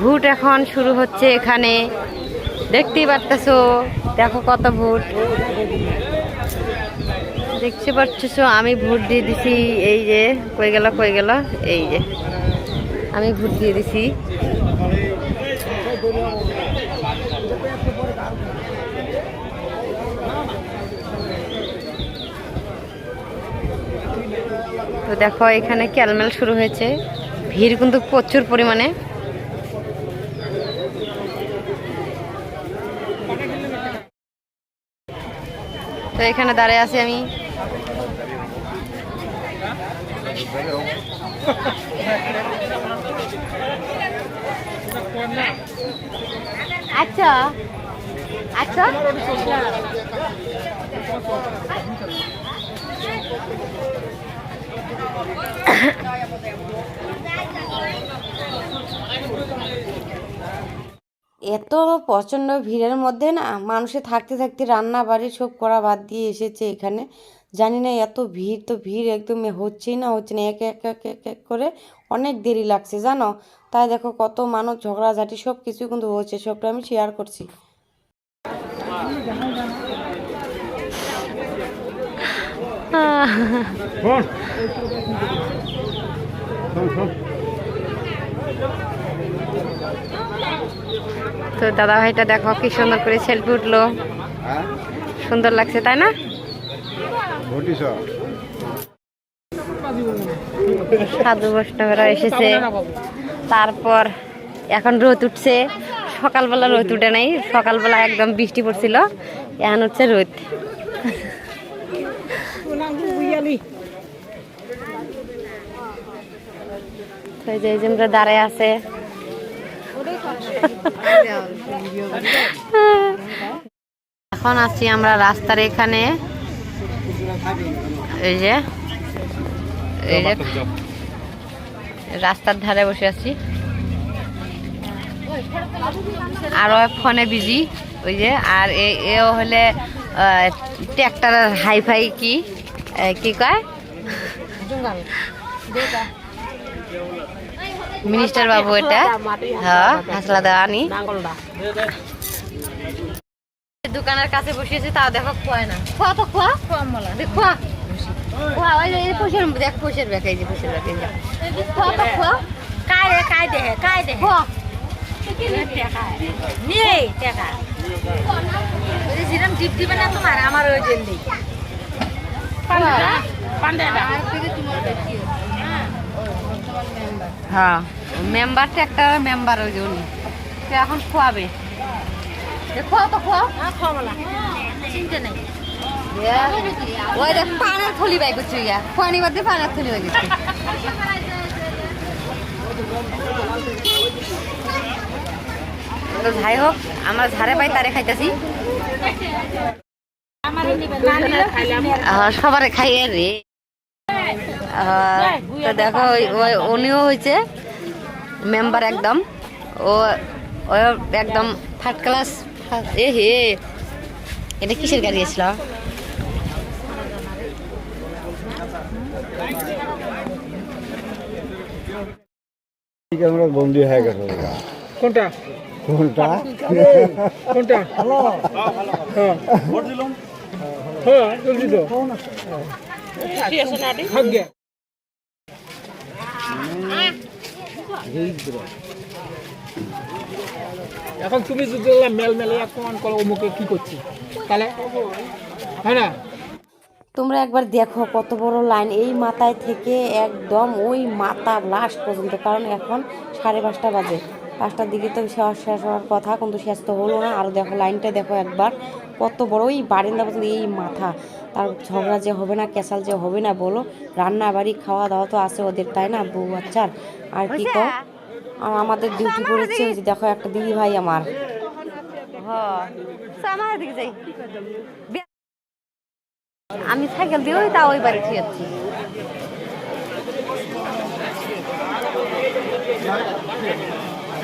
Vote এখন শুরু হচ্ছে এখানে। দেখতেই পারতেছো, দেখো কত ভোট দেখতে পাচ্ছ আমি ভোট দিয়ে দিছি, এই যে, কই গেল কই গেল, এই যে, আমি ভোট দিয়ে দিছি। তো দেখো, এখানে ক্যালমেল শুরু হয়েছে। ভিড় কিন্তু প্রচুর পরিমাণে। তো এখানে দাঁড়িয়ে আছি আমি। আচ্ছা আচ্ছা। এত প্রচণ্ড ভিড়ের মধ্যে না মানুষে থাকতে থাকতে রান্না বাড়ি সব করা বাদ দিয়ে এসেছে এখানে। জানি না এত ভিড় তো ভিড় একদম হচ্ছেই না, হচ্ছে না, এক এক এক এক এক করে অনেক দেরি লাগছে, জানো? তাই দেখো কত মানুষ ঝগড়াঝাটি সব কিছু কিন্তু হচ্ছে, সবটা আমি শেয়ার করছি। তো দাদা ভাইটা দেখো কি সুন্দর করে সেলফি উঠল। হ্যাঁ? সুন্দর লাগছে তাই না? সাধু বৈষ্ণবেরা এসেছে। তারপর এখন রোদ উঠছে। সকালবেলা রোদ উঠে নাই সকালবেলা একদম বৃষ্টি পড়ছিল। এখন হচ্ছে রোদ। দাঁড়ায় আছে। এখন আছি আমরা রাস্তার এখানে। এই যে এই যে রাস্তার ধারে বসে আছি। আরও ফোনে বিজি ওই যে, আর এও হলে ট্র্যাক্টর হাইফাই কি কি কয়? মিনিস্টার বাবু এটা। হ্যাঁ হাসলা দা আনি। দোকানের কাছে বসিয়েছি তাও দেখো খোয়া না। খোয়া তো খোয়া। খোয়া মলা খোয়া। খোয়া ওই যে পয়সার দেখ পয়সার বেকাই যে পয়সার বেকাই যা। খোয়া তো খোয়া। কাই রে কাই দে হে কাই দে। খোয়া। আমার ওই জেল পান্ডা হ্যাঁ। পান্ডা তোমার হ্যাঁ। মেম্বারটা একটা মেম্বার ওই যে উনি। সে এখন খোয়াবে। তো খোয়া কমলা চিন্তা নেই। ওই দেখ পানের থলি বাই করছি ইয়া খোয়ানি বাদে পানের থলি বাই করছি। তো যাই হোক আমরা ঝাড়ে পাই তারে খাইতেছি। সবারে খাইয়ে রে। তো দেখো উনিও হয়েছে মেম্বার একদম। ও ও একদম থার্ড ক্লাস এ হে এটা কিসের গাড়ি এসল আমরা বন্দি হয়ে। গেছে কোনটা কোনটা কোনটা হ্যাঁ হ্যাঁ জলদি তো ভাগ্যে। এখন তুমি যদি মেল মেলে এখন অমুকে কি করছি? তাহলে? হ্যাঁ না? তোমরা একবার দেখো কত বড় লাইন এই মাথায় থেকে একদম ওই মাথা লাস্ট পর্যন্ত, কারণ এখন সাড়ে পাঁচটা বাজে। পাঁচটার দিকে তো শেষ শেষ হওয়ার কথা কিন্তু শেষ তো হলো না। আর দেখো লাইনটা দেখো একবার। কত বড় ওই বারিন্দা পর্যন্ত এই মাথা। তার ঝগড়া যে হবে না ক্যাসাল যে হবে না বলো রান্না বাড়ি খাওয়া দাওয়া তো আছে ওদের তাই না বউ বাচ্চার? আর কি কো আর আমাদের ডিউটি করেছে ওই যে দেখো একটা দিদি ভাই আমার। আমার দিকে যাই। আমি সাইকেল দিয়ে তা ওই বাড়ি যাচ্ছি।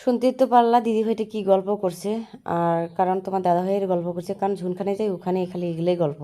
শুনতেই তো পারলা দিদি ভাইটা কি গল্প করছে, আর কারণ তোমার দাদা ভাইয়ের গল্প করছে, কারণ ঝুনখানে যাই ওখানে খালি এগুলোই গল্প।